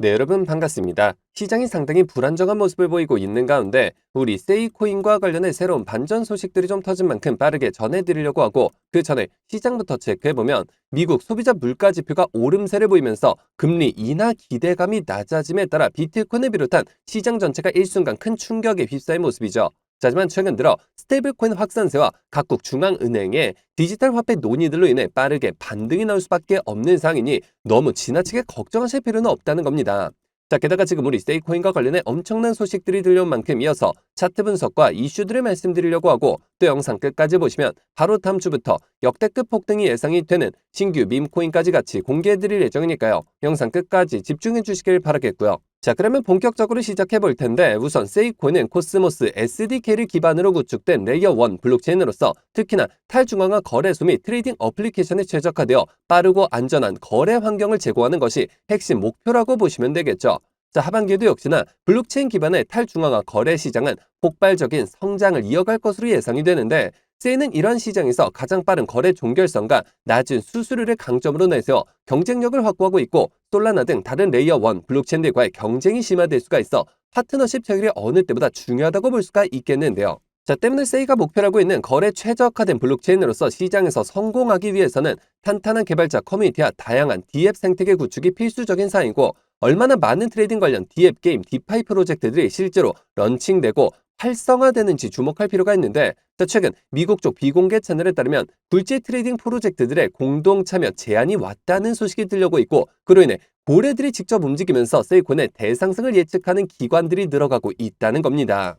네, 여러분 반갑습니다. 시장이 상당히 불안정한 모습을 보이고 있는 가운데 우리 세이코인과 관련해 새로운 반전 소식들이 좀 터진 만큼 빠르게 전해드리려고 하고 그 전에 시장부터 체크해보면 미국 소비자 물가 지표가 오름세를 보이면서 금리 인하 기대감이 낮아짐에 따라 비트코인을 비롯한 시장 전체가 일순간 큰 충격에 휩싸인 모습이죠. 하지만 최근 들어 스테이블코인 확산세와 각국 중앙은행의 디지털 화폐 논의들로 인해 빠르게 반등이 나올 수밖에 없는 상황이니 너무 지나치게 걱정하실 필요는 없다는 겁니다. 자, 게다가 지금 우리 세이코인과 관련해 엄청난 소식들이 들려온 만큼 이어서 차트 분석과 이슈들을 말씀드리려고 하고 또 영상 끝까지 보시면 바로 다음 주부터 역대급 폭등이 예상이 되는 신규 밈코인까지 같이 공개해드릴 예정이니까요. 영상 끝까지 집중해 주시길 바라겠고요. 자, 그러면 본격적으로 시작해 볼 텐데 우선 세이코인은 코스모스 SDK를 기반으로 구축된 레이어 1 블록체인으로서 특히나 탈중앙화 거래소 및 트레이딩 어플리케이션에 최적화되어 빠르고 안전한 거래 환경을 제공하는 것이 핵심 목표라고 보시면 되겠죠. 자, 하반기에도 역시나 블록체인 기반의 탈중앙화 거래 시장은 폭발적인 성장을 이어갈 것으로 예상이 되는데 세이는 이러한 시장에서 가장 빠른 거래 종결성과 낮은 수수료를 강점으로 내세워 경쟁력을 확보하고 있고 솔라나 등 다른 레이어 1 블록체인들과의 경쟁이 심화될 수가 있어 파트너십 체결이 어느 때보다 중요하다고 볼 수가 있겠는데요. 자, 때문에 세이가 목표라고 있는 거래 최적화된 블록체인으로서 시장에서 성공하기 위해서는 탄탄한 개발자 커뮤니티와 다양한 D앱 생태계 구축이 필수적인 사항이고 얼마나 많은 트레이딩 관련 D앱 게임, 디파이 프로젝트들이 실제로 런칭되고 활성화되는지 주목할 필요가 있는데 최근 미국 쪽 비공개 채널에 따르면 굴지 트레이딩 프로젝트들의 공동 참여 제한이 왔다는 소식이 들려고 있고 그로 인해 고래들이 직접 움직이면서 세이콘의 대상승을 예측하는 기관들이 늘어가고 있다는 겁니다.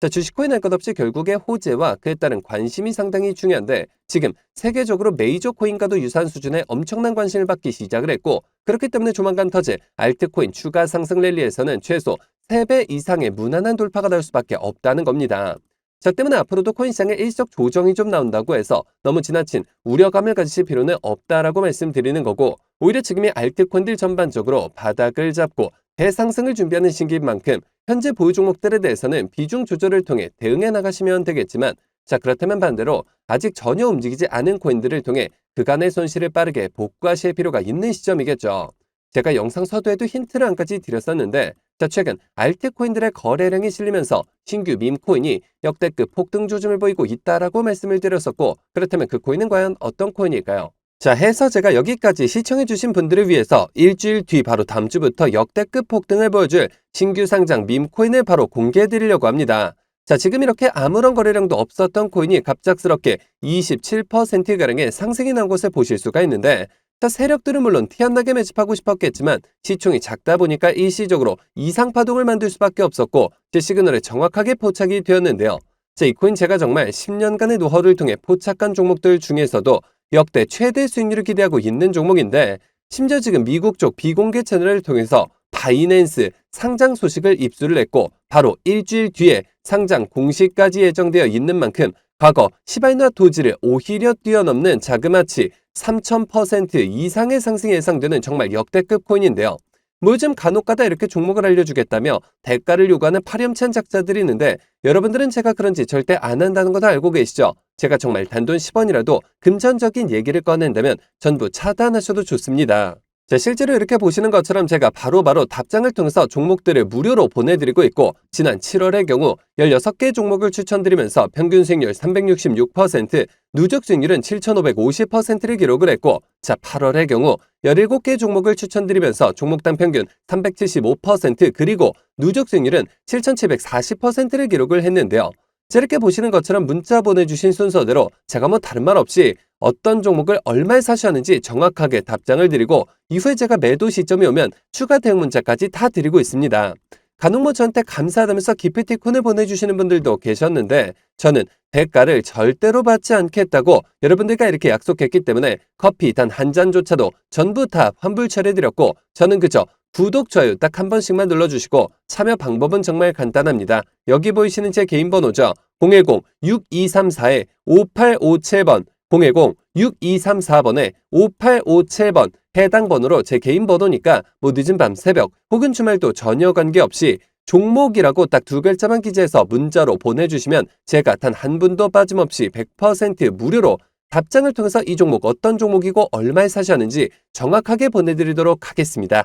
자, 주식코인 할 것 없이 결국에 호재와 그에 따른 관심이 상당히 중요한데 지금 세계적으로 메이저 코인과도 유사한 수준의 엄청난 관심을 받기 시작을 했고 그렇기 때문에 조만간 터질 알트코인 추가 상승 랠리에서는 최소 3배 이상의 무난한 돌파가 나올 수밖에 없다는 겁니다. 저 때문에 앞으로도 코인 시장에 일적 조정이 좀 나온다고 해서 너무 지나친 우려감을 가지실 필요는 없다라고 말씀드리는 거고 오히려 지금이 알트코인들 전반적으로 바닥을 잡고 대상승을 준비하는 시기인 만큼 현재 보유 종목들에 대해서는 비중 조절을 통해 대응해 나가시면 되겠지만 자 그렇다면 반대로 아직 전혀 움직이지 않은 코인들을 통해 그간의 손실을 빠르게 복구하실 필요가 있는 시점이겠죠. 제가 영상 서두에도 힌트를 한 가지 드렸었는데 자 최근 알트코인들의 거래량이 실리면서 신규 밈코인이 역대급 폭등 조짐을 보이고 있다라고 말씀을 드렸었고 그렇다면 그 코인은 과연 어떤 코인일까요? 자 해서 제가 여기까지 시청해주신 분들을 위해서 일주일 뒤 바로 다음 주부터 역대급 폭등을 보여줄 신규 상장 밈코인을 바로 공개해드리려고 합니다. 자 지금 이렇게 아무런 거래량도 없었던 코인이 갑작스럽게 27%가량의 상승이 난 것을 보실 수가 있는데 자, 세력들은 물론 티 안 나게 매집하고 싶었겠지만 시총이 작다 보니까 일시적으로 이상 파동을 만들 수밖에 없었고 제 시그널에 정확하게 포착이 되었는데요. 자, 이 코인 제가 정말 10년간의 노하우를 통해 포착한 종목들 중에서도 역대 최대 수익률을 기대하고 있는 종목인데 심지어 지금 미국 쪽 비공개 채널을 통해서 바이낸스 상장 소식을 입수를 했고 바로 일주일 뒤에 상장 공시까지 예정되어 있는 만큼 과거 시바이누아 도지를 오히려 뛰어넘는 자그마치 3000% 이상의 상승이 예상되는 정말 역대급 코인인데요. 뭐 요즘 간혹가다 이렇게 종목을 알려주겠다며 대가를 요구하는 파렴치한 작자들이 있는데 여러분들은 제가 그런지 절대 안 한다는 거 다 알고 계시죠? 제가 정말 단돈 10원이라도 금전적인 얘기를 꺼낸다면 전부 차단하셔도 좋습니다. 자, 실제로 이렇게 보시는 것처럼 제가 바로바로 바로 답장을 통해서 종목들을 무료로 보내드리고 있고 지난 7월의 경우 16개 종목을 추천드리면서 평균 수익률 366%, 누적 수익률은 7,550%를 기록을 했고 자 8월의 경우 17개 종목을 추천드리면서 종목당 평균 375% 그리고 누적 수익률은 7,740%를 기록을 했는데요. 이렇게 보시는 것처럼 문자 보내주신 순서대로 제가 뭐 다른 말 없이 어떤 종목을 얼마에 사셨는지 정확하게 답장을 드리고 이후에 제가 매도 시점이 오면 추가 대응 문자까지 다 드리고 있습니다. 간혹 뭐 저한테 감사하다면서 기프티콘을 보내주시는 분들도 계셨는데 저는 대가를 절대로 받지 않겠다고 여러분들과 이렇게 약속했기 때문에 커피 단 한 잔조차도 전부 다 환불 처리해드렸고 저는 그저 구독, 좋아요 딱 한 번씩만 눌러주시고 참여 방법은 정말 간단합니다. 여기 보이시는 제 개인 번호죠. 010-6234-5857번 010-6234번에 5857번 해당 번호로 제 개인 번호니까 뭐 늦은 밤 새벽 혹은 주말도 전혀 관계없이 종목이라고 딱 두 글자만 기재해서 문자로 보내주시면 제가 단 한 분도 빠짐없이 100% 무료로 답장을 통해서 이 종목 어떤 종목이고 얼마에 사셨는지 정확하게 보내드리도록 하겠습니다.